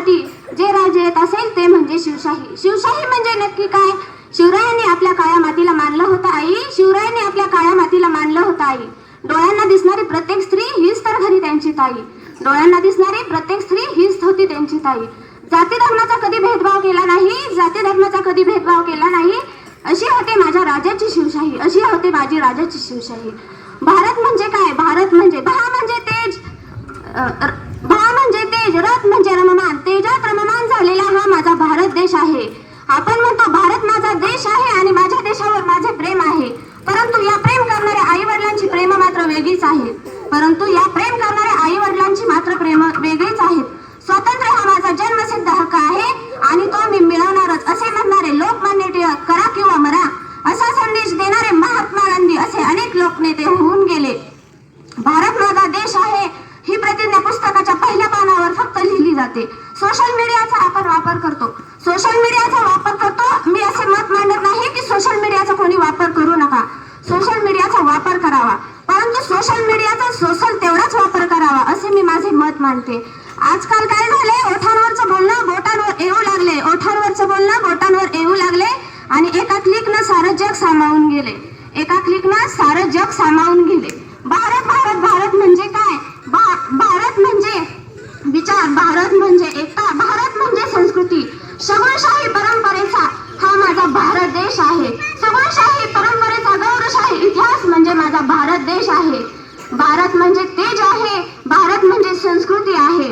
देशासाठी जे राजे येत असेल ते म्हणजे शिवशाही. शिवशाही म्हणजे नक्की काय? शिवरायांनी आपल्या काळ्या मातीला मानलं होतं आई. शिवरायांनी आपल्या काळ्या मातीला मानलं होतं आई. डोळ्यांना दिसणारी प्रत्येक स्त्री हीच तर खरी त्यांची ताई. डोळ्यांना दिसणारी प्रत्येक स्त्री हीच होती त्यांची ताई. जाती धर्माचा कधी भेदभाव केला नाही? जाती धर्माचा कधी भेदभाव केला नाही? अशी होते माझ्या राजाची शिवशाही. अशी होते माझी राजाची शिवशाही. भारत म्हणजे काय? भारत म्हणजे भा म्हणजे तेज अ, र- भा म्हणजे तेज रथ म्हणजे रममान तेजात रममान झालेला हा माझा भारत देश आहे आपण म्हणतो भारत माझा देश आहे आणि माझ्या देशावर माझे प्रेम आहे परंतु या प्रेम करणाऱ्या आई वडिलांची प्रेम मात्र वेगळीच आहे परंतु या प्रेम करणाऱ्या आई वडिलांची मात्र प्रेम वेगळीच आहेत स्वातंत्र्य हा माझा जन्मसिद्ध हक्क आहे आणि तो मी मिळवणारच असे म्हणणारे लोकमान्य टिळक करा किंवा मरा असा संदेश देणारे महात्मा गांधी असे अनेक लोकनेते होऊन गेले भारत माझा देश आहे ही प्रतिज्ञा पुस्तकाच्या पहिल्या पानावर फक्त लिहिली जाते. सोशल मीडियाचा आपण वापर करतो. सोशल मीडियाचा वापर करतो मी असे मत मांडत नाही की सोशल मीडियाचा कोणी वापर करू नका. सोशल मीडियाचा वापर करावा. परंतु सोशल मीडियाचा सोशल तेवढाच वापर करावा असे मी माझे मत मानते आजकाल काय झाले ओठांवरचं बोलणं बोटांवर येऊ लागले. ओठांवरचं बोलणं बोटांवर येऊ लागले आणि एका क्लिकनं सारं जग सामावून गेले. एका क्लिकनं सारं जग सामावून गेले. भारत भारत भारत म्हणजे काय? विचार भारत म्हणजे एकता भारत म्हणजे संस्कृती. सगळशाही परंपरेचा हा माझा भारत देश आहे. सगळशाही परंपरेचा गौरवशाही इतिहास म्हणजे माझा भारत देश आहे. भारत म्हणजे तेज आहे भारत म्हणजे संस्कृती आहे.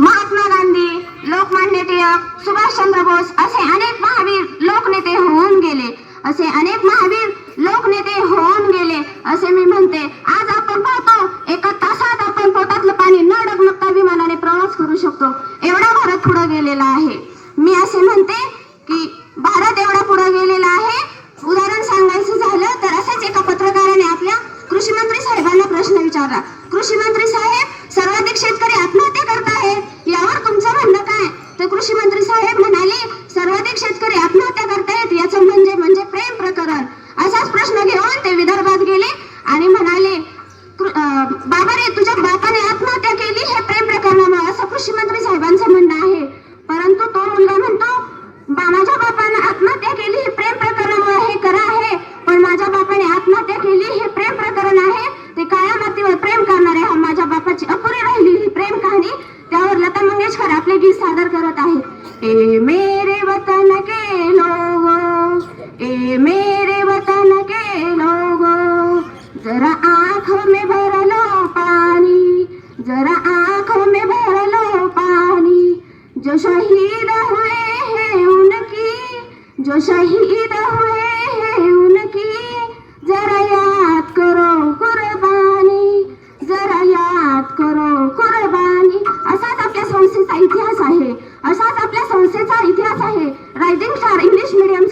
महात्मा गांधी लोकमान्य टिळक सुभाषचंद्र बोस असे अनेक महावीर लोकनेते होऊन गेले. असे अनेक महावीर लोकनेते होऊन गेले असे मी म्हणते आज आपण पाहतो एका तासात आपण पोटातलं पाणी न डगमगता विमानाने प्रवास करू शकतो एवढा भारत पुढे गेलेला आहे. मी असे म्हणते की भारत एवढा पुढे गेलेला आहे. उदाहरण सांगायचं झालं तर असंच एका पत्रकाराने आपल्या कृषी मंत्री साहेबांना प्रश्न विचारला. कृषी मंत्री साहेब सर्वाधिक शेतकरी आत्महत्या करत आहेत यावर तुमचं म्हणणं काय? तर कृषी मंत्री साहेब म्हणाले सर्वाधिक शेतकरी आत्महत्या करतायत याचं म्हणजे म्हणजे प्रेम प्रकरण. असाच प्रश्न घेऊन ते विदर्भात गेले आणि म्हणाले बाबा रे तुझ्या बापाने आत्महत्या केली? हे प्रेम प्रकरणामुळे असं कृषी मंत्री साहेबांचं म्हणणं आहे. मेरे वतन के लोगों जरा आंखों में भर लो पानी जरा आंखों में भर लो पानी। जो शहीद हुए हैं उनकी जो शहीद हुए हैं उनकी जरा याद करो कुर्बानी जरा याद करो कुर्बानी। असाच आपल्या संस्थेचा इतिहास आहे असाच आपल्या संस्थेचा इतिहास आहे. Rising star English medium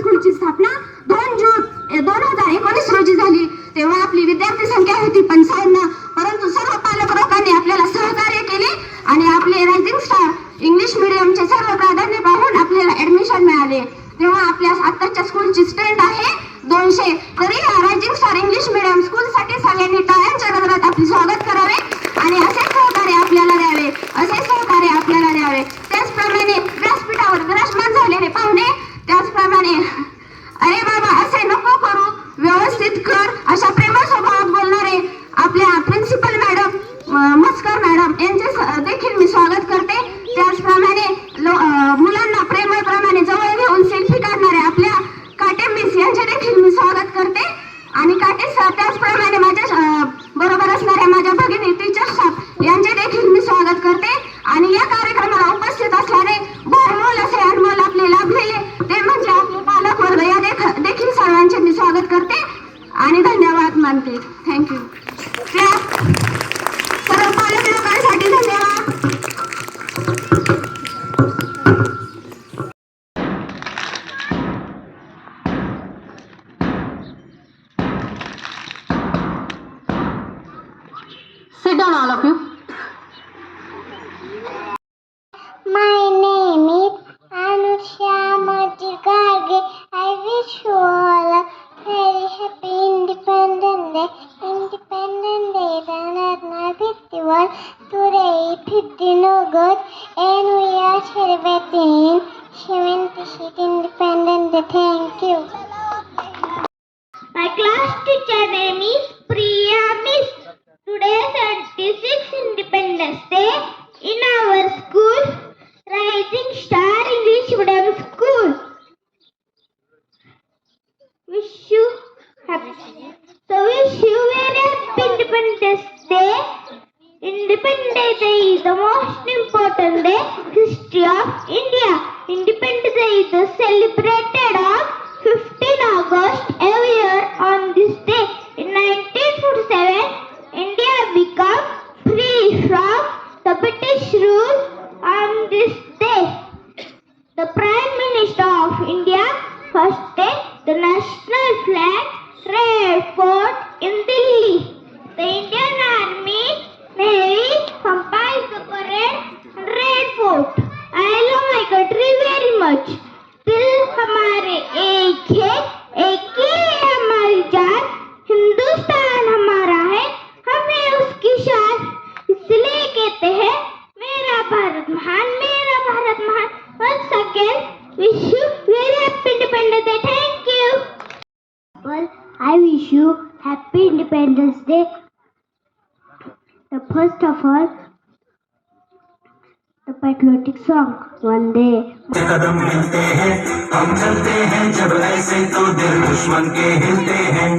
whatever. एक ही one day कदम मिलते हैं, हम चलते हैं, जब ऐसे तो दिल दुश्मन के हिलते हैं।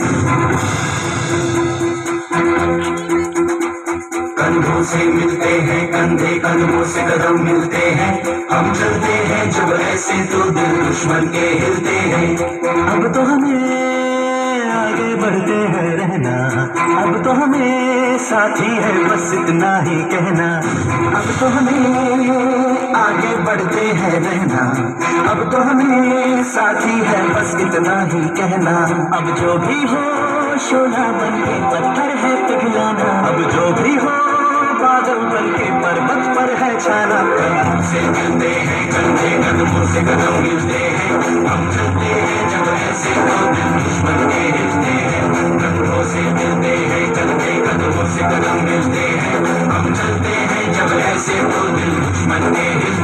कंधों से मिलते हैं, कंधे कदमों से कदम मिलते हैं। हम चलते हैं, जब ऐसे तो दिल दुश्मन के हिलते हैं। अब तो हमें आगे बढ़ते हैं रहना। अब तो हमें साथी है, बस इतना ही कहना। अब तो हमें आगे बढ़ते हैं रहना। अब तो हमें साथी है, बस इतना ही कहना। अब जो भी हो, शोला बन के पत्थर है पिघलाना। अब जो भी हो, बादल बन के पर्वत पर है छाना। से मिलते हैं कंधे कदमों से कदम मिलते हैं। हम चलते हैं जब ऐसे तो दुश्मन के हैं। मिलते हैं कंधे कदमों से कदम मिलते हैं हम चलते हैं जब ऐसे तो दिल दुश्मन हैं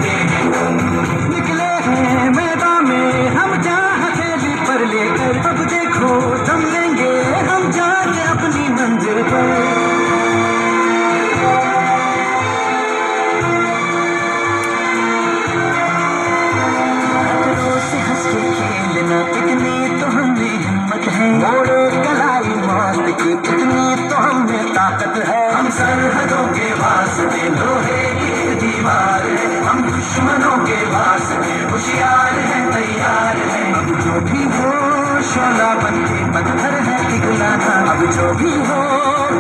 जो भी हो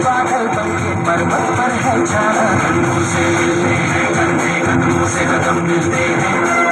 बादल बन के पर्वत पर है जाना कंधों से मिलते हैं कंधे कदमों से कदम मिलते हैं।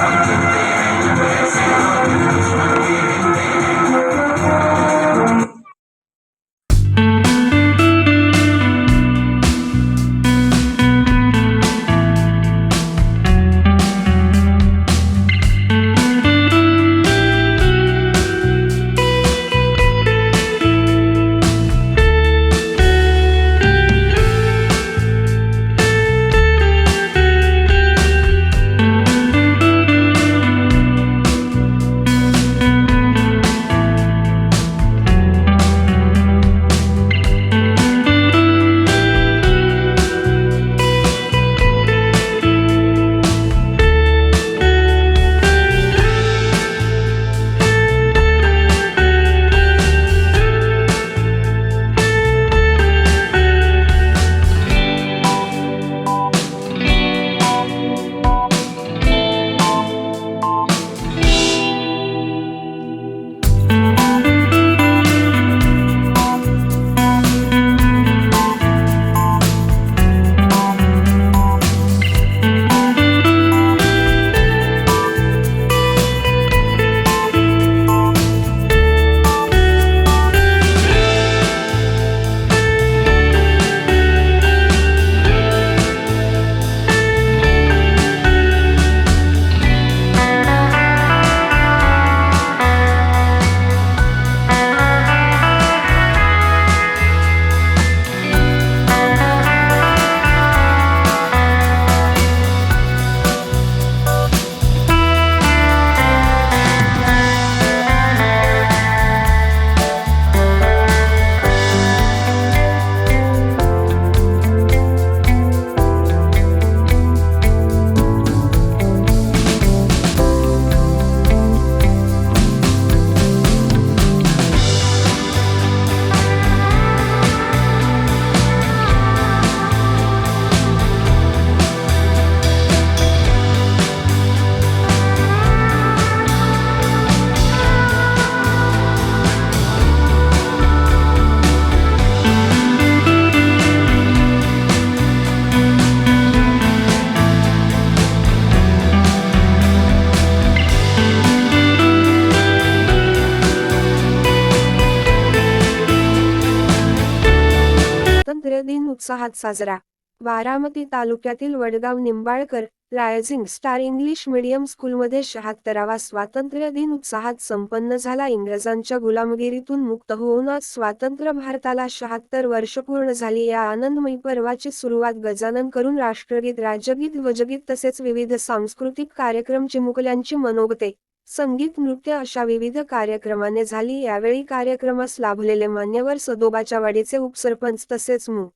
उत्साहात साजरा. बारामती तालुक्यातील Wadgaon Nimbalkar rising star English medium स्कूलमध्ये शहात्तरावा स्वातंत्र्य दिन उत्साहात संपन्न झाला. इंग्रजांच्या गुलामगिरीतून मुक्त होऊन स्वातंत्र्य भारताला शहात्तर वर्ष पूर्ण झाली. या आनंदमयी पर्वाची सुरुवात गजानन करून राष्ट्रगीत राज्यगीत वजगीत तसेच विविध सांस्कृतिक कार्यक्रम चिमुकल्यांची मनोगते संगीत नृत्य अशा विविध कार्यक्रमाने झाली. यावेळी कार्यक्रमास लाभलेले मान्यवर सदोबाच्या वाडीचे उपसरपंच तसेच मु.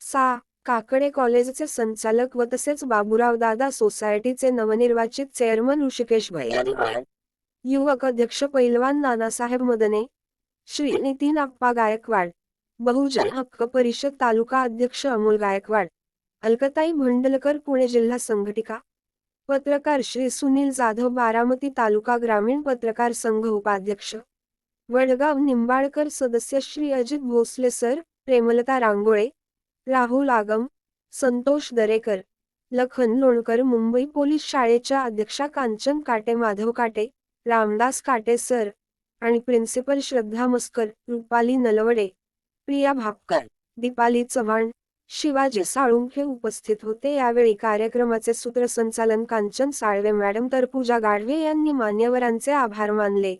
सा. काकडे कॉलेजचे संचालक व तसेच बाबूराव दादा सोसायटीचे नवनिर्वाचित चेअरमन ऋषिकेश भाई युवक अध्यक्ष पैलवान नानासाहेब मदने श्री नितीन आप्पा गायकवाड बहुजन हक्क परिषद तालुका अध्यक्ष अमोल गायकवाड अलकताई भंडलकर पुणे जिल्हा संघटिका पत्रकार श्री सुनील जाधव बारामती तालुका ग्रामीण पत्रकार संघ उपाध्यक्ष वडगाव निंबाळकर सदस्य श्री अजित भोसले सर प्रेमलता रांगोळे राहुल आगम संतोष दरेकर लखन लोणकर मुंबई पोलीस शाळेच्या अध्यक्षा कांचन काटे माधव काटे रामदास काटे सर आणि प्रिन्सिपल श्रद्धा मस्कर रुपाली नलवडे प्रिया भापकर दीपाली चव्हाण शिवाजी साळुंखे उपस्थित होते. यावेळी कार्यक्रमाचे सूत्रसंचालन कांचन साळवे मॅडम तर पूजा गाढवे यांनी मान्यवरांचे आभार मानले.